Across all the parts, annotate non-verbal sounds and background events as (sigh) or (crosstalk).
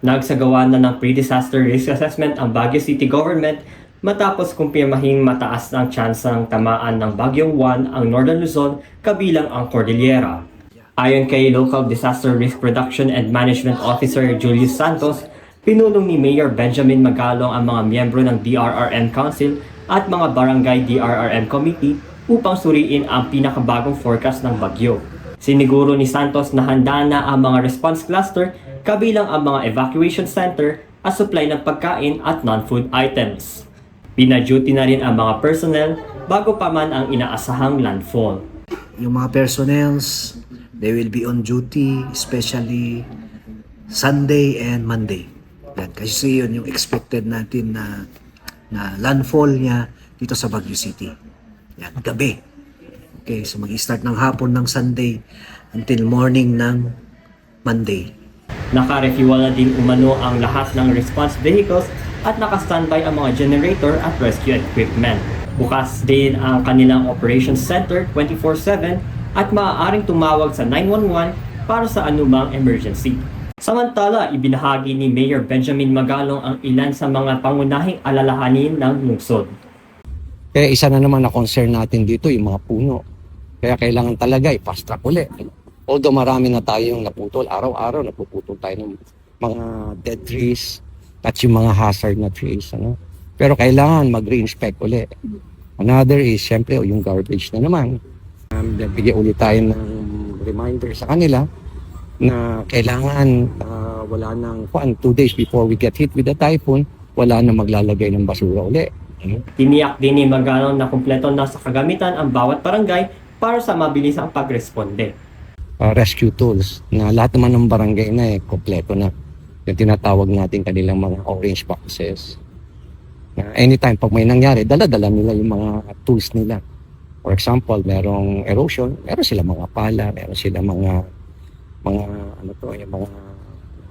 Nagsagawa na ng pre-disaster risk assessment ang Baguio City Government matapos kumpirmahing mataas ang tsansang tamaan ng Bagyong 1 ang Northern Luzon kabilang ang Cordillera. Ayon kay Local Disaster Risk Reduction and Management Officer Julius Santos, pinulong ni Mayor Benjamin Magalong ang mga miyembro ng DRRM Council at mga Barangay DRRM Committee upang suriin ang pinakabagong forecast ng bagyo. Siniguro ni Santos na handa na ang mga response cluster kabilang ang mga evacuation center at supply ng pagkain at non-food items. Pina-duty na rin ang mga personnel bago pa man ang inaasahang landfall. yung mga personnels, they will be on duty, especially Sunday and Monday. Yan, kasi yun yung expected natin na, na landfall niya dito sa Baguio City. Yan, gabi. Okay, so mag-start ng hapon ng Sunday until morning ng Monday. Naka-refuel na din umano ang lahat ng response vehicles at naka-standby ang mga generator at rescue equipment. Bukas din ang kanilang operations center 24-7 at maaaring tumawag sa 911 para sa anumang emergency. Samantala, ibinahagi ni Mayor Benjamin Magalong ang ilan sa mga pangunahing alalahanin ng lungsod. Kaya isa na naman na concern natin dito yung mga puno. Kaya kailangan talaga i-fast track ulit. Although marami na tayong naputol, araw-araw napuputol tayo ng mga dead trees at yung mga hazard na trees. Ano? Pero kailangan mag-re-inspect ulit. Another is, syempre, yung garbage na naman. Um, bigyan ulit tayo ng reminder sa kanila na kailangan ah, wala nang, kuan, two days before we get hit with the typhoon, wala na maglalagay ng basura ulit. Ano? Tiniyak din ni Magalong na kumpleto na sa kagamitan ang bawat barangay para sa mabilis ang pagresponde. Uh, rescue tools na lahat naman ng barangay na eh, kompleto na. Yung tinatawag natin kanilang mga orange boxes. Na anytime pag may nangyari, dala-dala nila yung mga tools nila. For example, merong erosion, meron sila mga pala, meron sila mga mga ano to, yung mga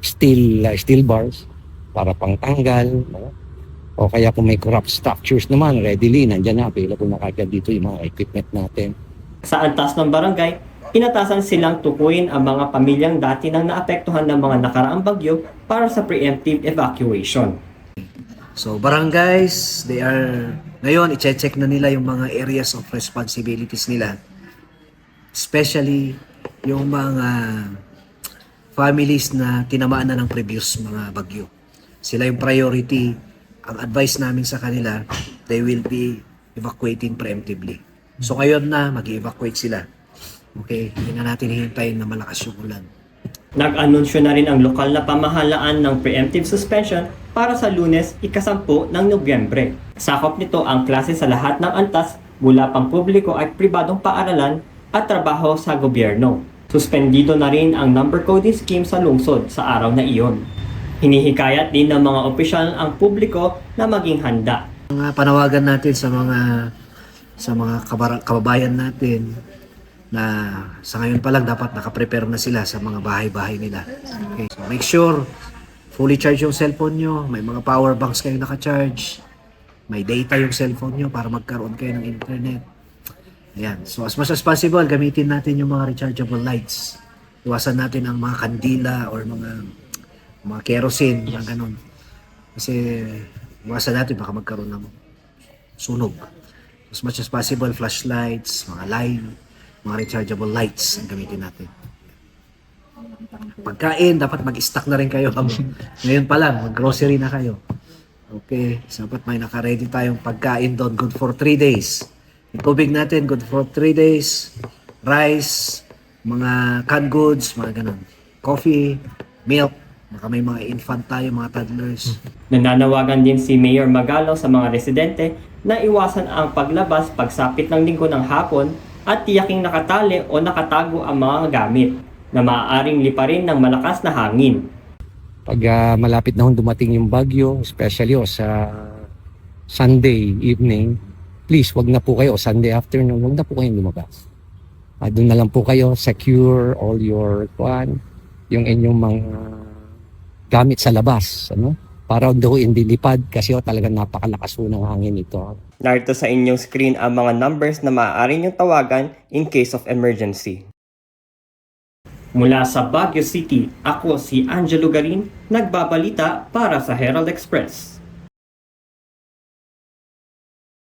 steel uh, steel bars para pangtanggal, no? O kaya kung may corrupt structures naman, readily, nandiyan na, available na kagad dito yung mga equipment natin. Sa antas ng barangay, inatasan silang tukuyin ang mga pamilyang dati nang naapektuhan ng mga nakaraang bagyo para sa preemptive evacuation. So barangays, they are ngayon i-check na nila yung mga areas of responsibilities nila. Especially yung mga families na tinamaan na ng previous mga bagyo. Sila yung priority. Ang advice namin sa kanila, they will be evacuating preemptively. So ngayon na, mag-evacuate sila. Okay, hindi na natin hihintayin na malakas yung ulan. Nag-anunsyo na rin ang lokal na pamahalaan ng preemptive suspension para sa lunes ikasampu ng Nobyembre. Sakop nito ang klase sa lahat ng antas mula pang publiko at pribadong paaralan at trabaho sa gobyerno. Suspendido na rin ang number coding scheme sa lungsod sa araw na iyon. Hinihikayat din ng mga opisyal ang publiko na maging handa. Mga panawagan natin sa mga sa mga kababayan natin na sa ngayon pa lang dapat nakaprepare na sila sa mga bahay-bahay nila. Okay. So make sure fully charge yung cellphone nyo, may mga power banks kayong naka-charge, may data yung cellphone nyo para magkaroon kayo ng internet. Ayan. So as much as possible, gamitin natin yung mga rechargeable lights. Iwasan natin ang mga kandila or mga mga kerosene, mga ganun. Kasi iwasan natin baka magkaroon ng sunog. As much as possible, flashlights, mga light, mga rechargeable lights ang gamitin natin. Pagkain, dapat mag-stock na rin kayo. (laughs) Ngayon pa lang, mag-grocery na kayo. Okay, dapat may naka-ready tayong pagkain doon. Good for 3 days. Yung tubig natin, good for 3 days. Rice, mga canned goods, mga ganun. Coffee, milk, baka may mga infant tayo, mga toddlers. Nananawagan din si Mayor Magalo sa mga residente na iwasan ang paglabas pagsapit ng linggo ng hapon at tiyaking nakatali o nakatago ang mga gamit na maaaring liparin ng malakas na hangin. Pag ah, malapit na hong dumating yung bagyo, especially o sa Sunday evening, please wag na po kayo, Sunday afternoon, wag na po kayong lumabas. Ah, doon na lang po kayo, secure all your kuan, yung inyong mga gamit sa labas, ano? Para daw hindi lipad kasi oh, talagang napakalakas po ng hangin ito. Narito sa inyong screen ang mga numbers na maaari niyong tawagan in case of emergency. Mula sa Baguio City, ako si Angelo Garin, nagbabalita para sa Herald Express.